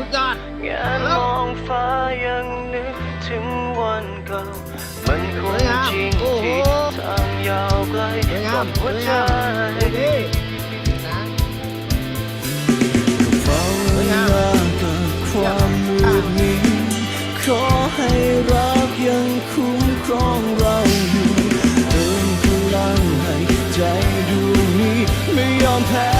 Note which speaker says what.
Speaker 1: ุดยอดงานม
Speaker 2: อ
Speaker 1: งฟ้ายังนึกถึงวันเก่า มันคงจริงที่ทางยาวไกลกั
Speaker 2: บ
Speaker 1: หัวใจเฝ้าเวลากับความมืดมิดขอให้รักยังคุ้มครองเราอยู่เติมพลังให้ใจดวงนี้ไม่ยอมแพ้